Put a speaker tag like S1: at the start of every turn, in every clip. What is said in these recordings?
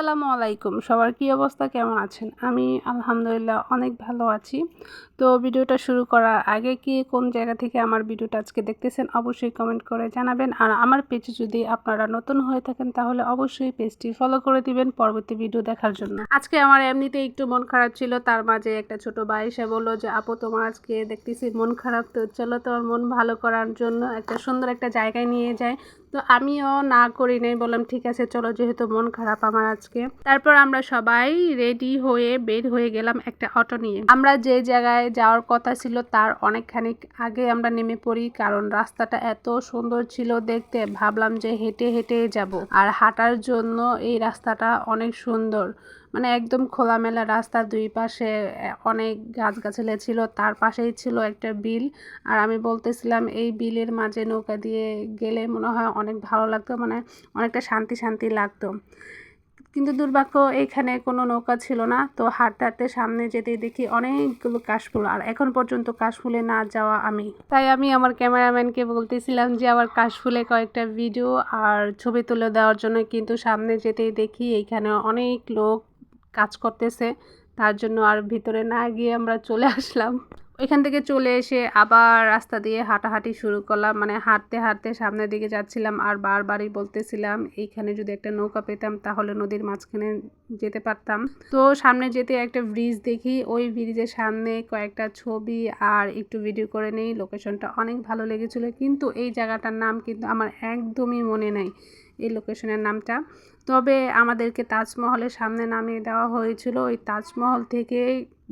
S1: আসসালামু আলাইকুম। সবার কী অবস্থা? কেমন আছেন? আমি আলহামদুলিল্লাহ অনেক ভালো আছি। তো ভিডিওটা শুরু করার আগে কি কোন জায়গা থেকে আমার ভিডিওটা আজকে দেখতেছেন অবশ্যই কমেন্ট করে জানাবেন। আর আমার পেজে যদি আপনারা নতুন হয়ে থাকেন তাহলে অবশ্যই পেজটি ফলো করে দিবেন পরবর্তী ভিডিও দেখার জন্য। আজকে আমার এমনিতে একটু মন খারাপ ছিল। তার মাঝে একটা ছোট ভাই এসে বলল যে, আপু, তোমার আজকে দেখতেছি মন খারাপ তো চলো তোমার মন ভালো করার জন্য একটা সুন্দর একটা জায়গায় নিয়ে যায় তো আমিও না করি নাই, বললাম, ঠিক আছে, চলো, যেহেতু মন খারাপ আমার আজকে। তারপর আমরা সবাই রেডি হয়ে বের হয়ে গেলাম একটা অটো নিয়ে। আমরা যে জায়গায় যাওয়ার কথা ছিল, তার অনেকখানি আগে আমরা নেমে পড়ি, কারণ রাস্তাটা এত সুন্দর ছিল দেখতে। ভাবলাম যে হেঁটে হেঁটে যাব। আর হাঁটার জন্য এই রাস্তাটা অনেক সুন্দর। মানে একদম খোলামেলা রাস্তার দুই পাশে অনেক গাছগাছালি ছিল, তার পাশেই ছিল একটা বিল। আর আমি বলতেছিলাম, এই বিলের মাঝে নৌকা দিয়ে গেলে মনে হয় অনেক ভালো লাগতো মানে অনেকটা শান্তি শান্তি লাগতো। কিন্তু দুর্ভাগ্য এইখানে কোনো নৌকা ছিল না। তো হাঁটতে হাঁটতে সামনে যেতে দেখি অনেকগুলো কাশফুল, আর এখন পর্যন্ত কাশফুলে না যাওয়া আমি। তাই আমি আমার ক্যামেরাম্যানকে বলতেছিলাম যে, আমার কাশফুলে কয়েকটা ভিডিও আর ছবি তুলে দেওয়ার জন্য। কিন্তু সামনে যেতেই দেখি এইখানে অনেক লোক কাজ করতেছে, তার জন্য আর ভিতরে না গিয়ে আমরা চলে আসলাম। ওইখান থেকে চলে এসে আবার রাস্তা দিয়ে হাঁটাহাঁটি শুরু করলাম। মানে হাঁটতে হাঁটতে সামনের দিকে যাচ্ছিলাম আর বারবারই বলতেছিলাম, এইখানে যদি একটা নৌকা পেতাম তাহলে নদীর মাঝখানে যেতে পারতাম। তো সামনে যেতে একটা ব্রিজ দেখি, ওই ব্রিজের সামনে কয়েকটা ছবি আর একটু ভিডিও করে নেই। লোকেশনটা অনেক ভালো লেগেছিলো, কিন্তু এই জায়গাটার নাম কিন্তু আমার একদমই মনে নেই। এই লোকেশনের নামটা। তবে আমাদেরকে তাজমহলের সামনে নামিয়ে দেওয়া হয়েছিল। ওই তাজমহল থেকে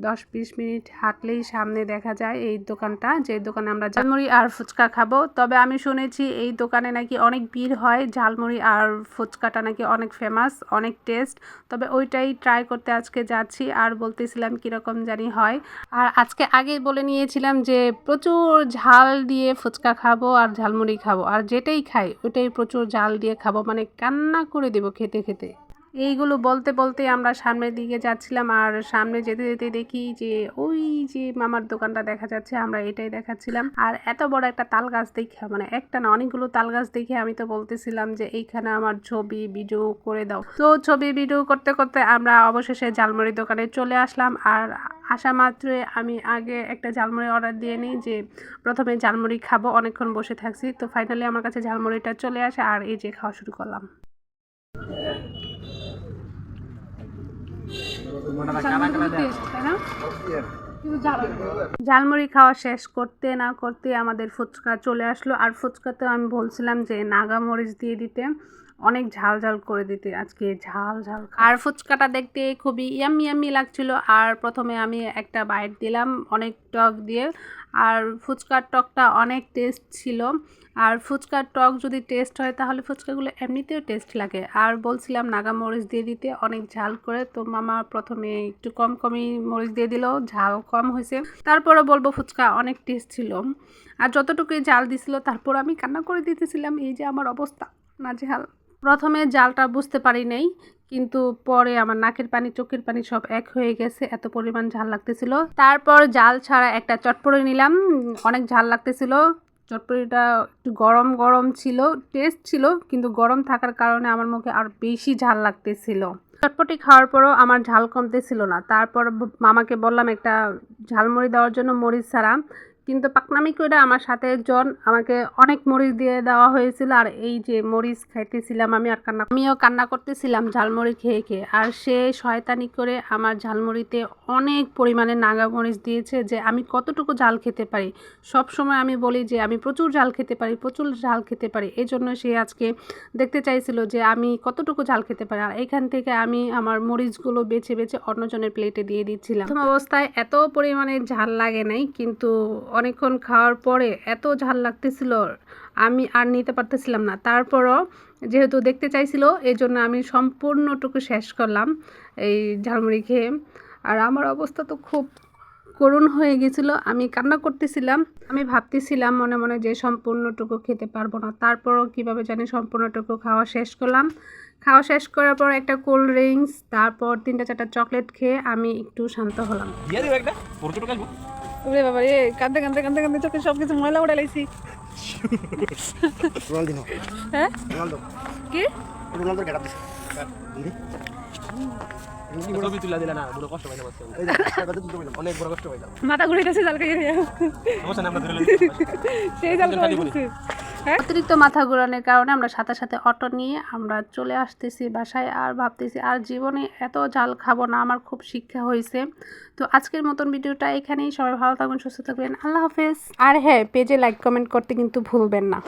S1: দশ বিশ মিনিট হাঁটলেই সামনে দেখা যায় এই দোকানটা, যে দোকানে আমরা ঝালমুড়ি আর ফুচকা খাব। তবে আমি শুনেছি এই দোকানে নাকি অনেক ভিড় হয়, ঝালমুড়ি আর ফুচকাটা নাকি অনেক ফেমাস অনেক টেস্ট তবে ওইটাই ট্রাই করতে আজকে যাচ্ছি, আর বলতেছিলাম কীরকম জানি হয়। আর আজকে আগেই বলে নিয়েছিলাম যে প্রচুর ঝাল দিয়ে ফুচকা খাব আর ঝালমুড়ি খাব। আর যেটাই খাই, ওইটাই প্রচুর ঝাল দিয়ে খাব। মানে কান্না করে দেবো খেতে খেতে। এইগুলো বলতে বলতে আমরা সামনের দিকে যাচ্ছিলাম আর সামনে যেতে যেতে দেখি যে ওই যে মামার দোকানটা দেখা যাচ্ছে, আমরা এটাই দেখাচ্ছিলাম। আর এত বড় একটা তাল গাছ দেখে মানে একটা না অনেকগুলো তাল গাছ দেখে আমি তো বলতেছিলাম যে এইখানে আমার ছবি ভিডিও করে দাও। তো ছবি ভিডিও করতে করতে আমরা অবশেষে ঝালমুড়ি দোকানে চলে আসলাম আর আসা মাত্রই আমি আগে একটা ঝালমুড়ি অর্ডার দিয়ে নিই যে প্রথমে ঝালমুড়ি খাব, অনেকক্ষণ বসে থাকছি। তো ফাইনালি আমার কাছে ঝালমুড়িটা চলে আসে আর এই যে খাওয়া শুরু করলাম। ঝালমুড়ি খাওয়া শেষ করতে না করতে আমাদের ফুচকা চলে আসলো। আর ফুচকাতেও আমি বলছিলাম যে নাগা মরিচ দিয়ে দিতে। অনেক ঝাল ঝাল করে দিতে আজকে ঝাল ঝাল আর ফুচকাটা দেখতে খুবই ইয়াম্মি ইয়াম্মি লাগছিল। আর প্রথমে আমি একটা বাইট দিলাম, অনেক টক দিয়ে। আর ফুচকার টকটা অনেক টেস্ট ছিল। আর ফুচকার টক যদি টেস্ট হয়, তাহলে ফুচকাগুলো এমনিতেও টেস্ট লাগে। আর বলছিলাম নাগা মরিচ দিয়ে দিতে, অনেক ঝাল করে। তো মামা প্রথমে একটু কম কমই মরিচ দিয়ে দিল, ঝাল কম হয়েছে। তারপরে বলব ফুচকা অনেক টেস্ট ছিল। আর যতটুকুই ঝাল দিছিল, তারপর আমি কান্না করে দিতেছিলাম, এই যে আমার অবস্থা না ঝাল প্রথমে জালটা বুঝতে পারি নাই, কিন্তু পরে আমার নাকের পানি, চোখের পানি সব এক হয়ে গেছে, এত পরিমাণ ঝাল লাগতেছিল। তারপর জাল ছাড়া একটা চটপড়ি নিলাম, অনেক ঝাল লাগতেছিল। চটপটিটা একটু গরম গরম ছিল টেস্ট ছিল, কিন্তু গরম থাকার কারণে আমার মুখে আর বেশি ঝাল লাগতেছিল। চটপটি খাওয়ার পরও আমার ঝাল কমতেছিল না। তারপর মামাকে বললাম, একটা ঝালমুড়ি দেওয়ার জন্য মরিচ ছাড়া। কিন্তু পাকনামি করে আমার সাথে একজন আমাকে অনেক মরিচ দিয়ে দেওয়া হয়েছিল আর এই যে মরিচ খাইতেছিলাম আমি আর কান্না, আমিও কান্না করতেছিলাম ঝালমুড়ি খেয়ে খেয়ে। আর সে শয়তানি করে আমার ঝালমুড়িতে অনেক পরিমাণে নাগা মরিচ দিয়েছে যে আমি কতটুকু ঝাল খেতে পারি। সব সময় আমি বলি যে আমি প্রচুর ঝাল খেতে পারি, প্রচুর ঝাল খেতে পারি। এই জন্য সে আজকে দেখতে চাইছিল যে আমি কতটুকু ঝাল খেতে পারি। আর এখান থেকে আমি আমার মরিচগুলো বেছে বেছে অন্যজনের প্লেটে দিয়ে দিচ্ছিলাম। প্রথম অবস্থায় এত পরিমাণে ঝাল লাগে নাই, কিন্তু অনেকক্ষণ খাওয়ার পরে এত ঝাল লাগতেছিল, আমি আর নিতে পারতেছিলাম না। তারপরও যেহেতু দেখতে চাইছিল এই জন্য আমি সম্পূর্ণটুকু শেষ করলাম এই ঝালমুড়ি খেয়ে। আর আমার অবস্থা তো খুব করুণ হয়ে গেছিল, আমি কান্না করতেছিলাম। আমি ভাবতেছিলাম মনে মনে যে সম্পূর্ণটুকু খেতে পারব না। তারপরও কীভাবে জানি সম্পূর্ণটুকু খাওয়া শেষ করলাম। খাওয়া শেষ করার পর একটা কোল্ড ড্রিঙ্কস, তারপর তিনটা চারটা চকলেট খেয়ে আমি একটু শান্ত হলাম। ওরে বাবা রে কাঁদতে কাঁদতে কাঁদতে কাঁদতে চোখে সব কিছু ময়লা উড়ে লাইছি।
S2: রোনাল্ডো
S1: হ্যাঁ?
S2: রোনাল্ডো
S1: কি?
S3: রোনালদোর গেট আপ দিছে।
S1: মাথা ঘুরে গেছে
S2: লইছি।
S1: সেই হ্যাঁ? অতিরিক্ত মাথা ঘোরানোর কারণে আমরা সাথে সাথে অটো নিয়ে আমরা চলে আসতেছি বাসায় আর ভাবতেছি আর জীবনে এত ঝাল খাব না আমার খুব শিক্ষা হয়েছে। তো আজকের মতন ভিডিওটা এখানেই সবাই ভালো থাকবেন সুস্থ থাকবেন। আল্লাহ হাফেজ। আর হ্যাঁ পেজে লাইক কমেন্ট করতে কিন্তু ভুলবেন না।